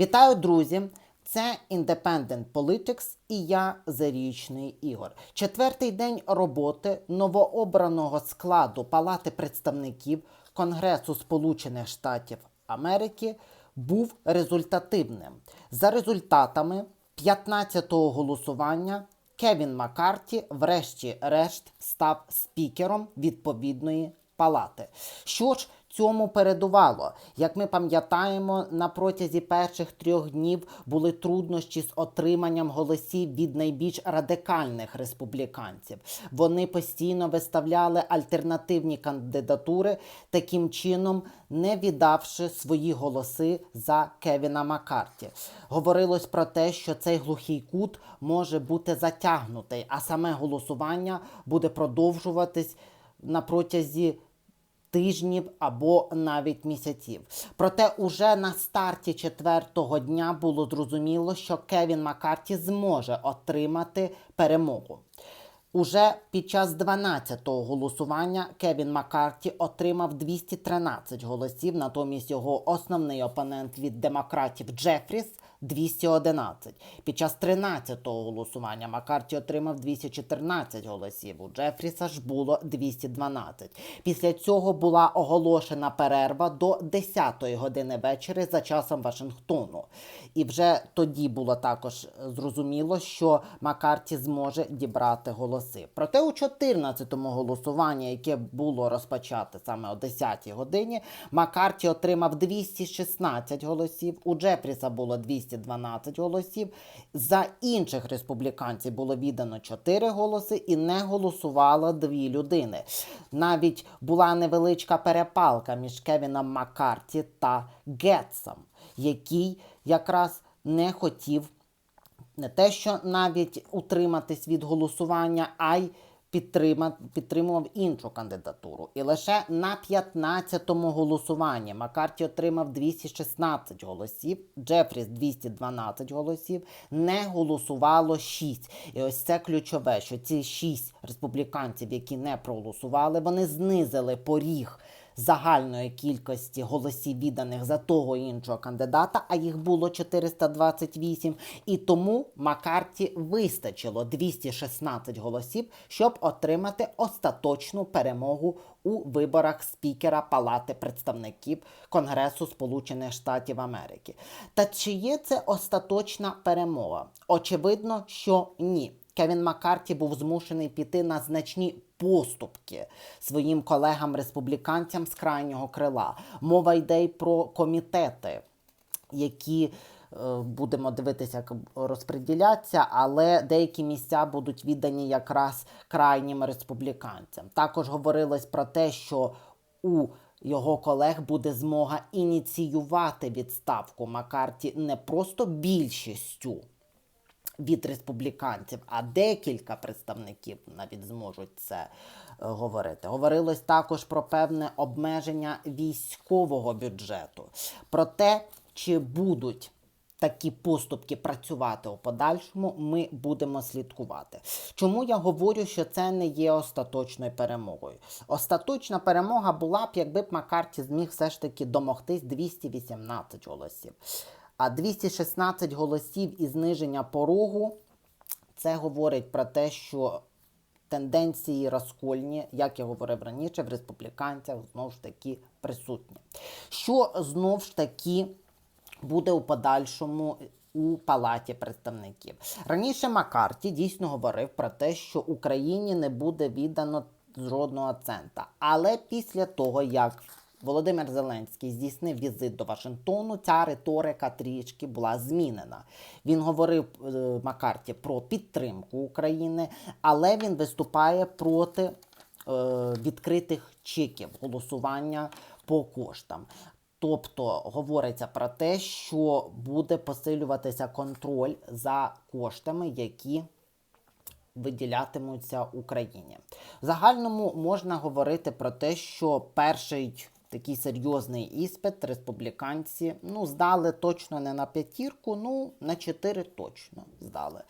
Вітаю, друзі! Це Independent Politics і я Зарічний Ігор. Четвертий день роботи новообраного складу Палати представників Конгресу Сполучених Штатів Америки був результативним. За результатами 15-го голосування Кевін Маккарті, врешті-решт, став спікером відповідної палати. Що ж цьому передувало? Як ми пам'ятаємо, на протязі перших трьох днів були труднощі з отриманням голосів від найбільш радикальних республіканців. Вони постійно виставляли альтернативні кандидатури, таким чином не віддавши свої голоси за Кевіна Маккарті. Говорилось про те, що цей глухий кут може бути затягнутий, а саме голосування буде продовжуватись на протязі тижнів або навіть місяців. Проте уже на старті четвертого дня було зрозуміло, що Кевін Маккарті зможе отримати перемогу. Уже під час 12-го голосування Кевін Маккарті отримав 213 голосів, натомість його основний опонент від демократів Джефріс 211. Під час 13-го голосування Маккарті отримав 214 голосів. У Джефріса ж було 212. Після цього була оголошена перерва до 10-ї години вечора за часом Вашингтону. І вже тоді було також зрозуміло, що Маккарті зможе дібрати голоси. Проте у 14-му голосуванні, яке було розпочате саме о 10-й годині, Маккарті отримав 216 голосів. У Джефріса було 212 голосів. За інших республіканців було віддано 4 голоси і не голосувало дві людини. Навіть була невеличка перепалка між Кевіном Маккарті та Гетсом, який якраз не хотів не те, що навіть утриматись від голосування, а й підтримував іншу кандидатуру. І лише на 15-му голосуванні Маккарті отримав 216 голосів, Джефріс 212 голосів, не голосувало 6. І ось це ключове, що ці 6 республіканців, які не проголосували, вони знизили поріг загальної кількості голосів відданих за того іншого кандидата, а їх було 428. І тому Маккарті вистачило 216 голосів, щоб отримати остаточну перемогу у виборах спікера Палати представників Конгресу Сполучених Штатів Америки. Та чи є це остаточна перемога? Очевидно, що ні. Кевін Маккарті був змушений піти на значні поступки своїм колегам-республіканцям з крайнього крила. Мова йде й про комітети, які е, будемо дивитися, як розподіляться, але деякі місця будуть віддані якраз крайнім республіканцям. Також говорилось про те, що у його колег буде змога ініціювати відставку Маккарті не просто більшістю від республіканців, а декілька представників навіть зможуть це е, говорити. Говорилось також про певне обмеження військового бюджету, про те, чи будуть. Такі поступки працювати у подальшому ми будемо слідкувати. Чому я говорю, що це не є остаточною перемогою? Остаточна перемога була б, якби б Маккарті зміг все ж таки домогтись 218 голосів. А 216 голосів і зниження порогу це говорить про те, що тенденції розкольні, як я говорив раніше, в республіканцях знову ж таки присутні. Що знову ж таки буде у подальшому у палаті представників? Раніше Маккарті дійсно говорив про те, що Україні не буде віддано жодного цента. Але після того, як Володимир Зеленський здійснив візит до Вашингтону. Ця риторика трішки була змінена. Він говорив е, Макарті про підтримку України, але він виступає проти е, відкритих чеків голосування по коштам. Тобто говориться про те, що буде посилюватися контроль за коштами, які виділятимуться Україні. В загальному можна говорити про те, що перший такий серйозний іспит республіканці ну, здали точно не на п'ятірку, ну на чотири точно здали.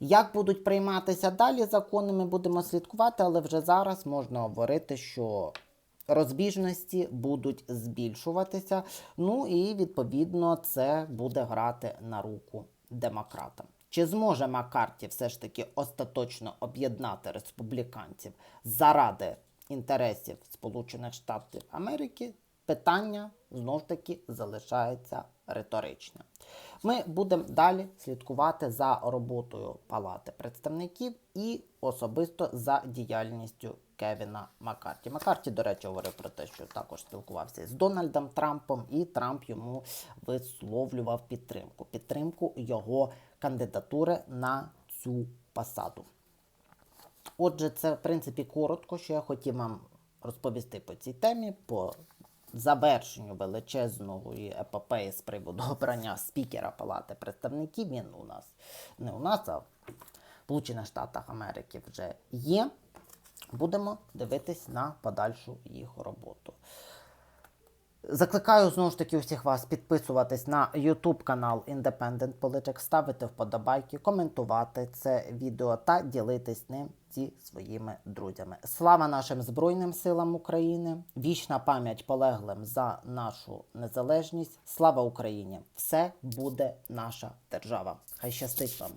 Як будуть прийматися далі закони, ми будемо слідкувати, але вже зараз можна говорити, що Розбіжності будуть збільшуватися. Ну і відповідно це буде грати на руку демократам. Чи зможе Маккарті все ж таки остаточно об'єднати республіканців заради інтересів Сполучених Штатів Америки? Питання знов таки залишається риторичне. Ми будемо далі слідкувати за роботою Палати представників і особисто за діяльністю Кевіна Маккарті. Маккарті, до речі, говорив про те, що також спілкувався з Дональдом Трампом, і Трамп йому висловлював підтримку. Підтримку його кандидатури на цю посаду. Отже, це в принципі коротко, що я хотів вам розповісти по цій темі, по завершенню величезної епопеї з приводу обрання спікера Палати представників. Він у нас не у нас, а в Сполучених Штатах Америки вже є. Будемо дивитись на подальшу їх роботу. Закликаю знову ж таки усіх вас підписуватись на YouTube канал Independent Politics, ставити вподобайки, коментувати це відео та ділитись ним зі своїми друзями. Слава нашим Збройним силам України! Вічна пам'ять полеглим за нашу незалежність. Слава Україні! Все буде наша держава. Хай щастить вам!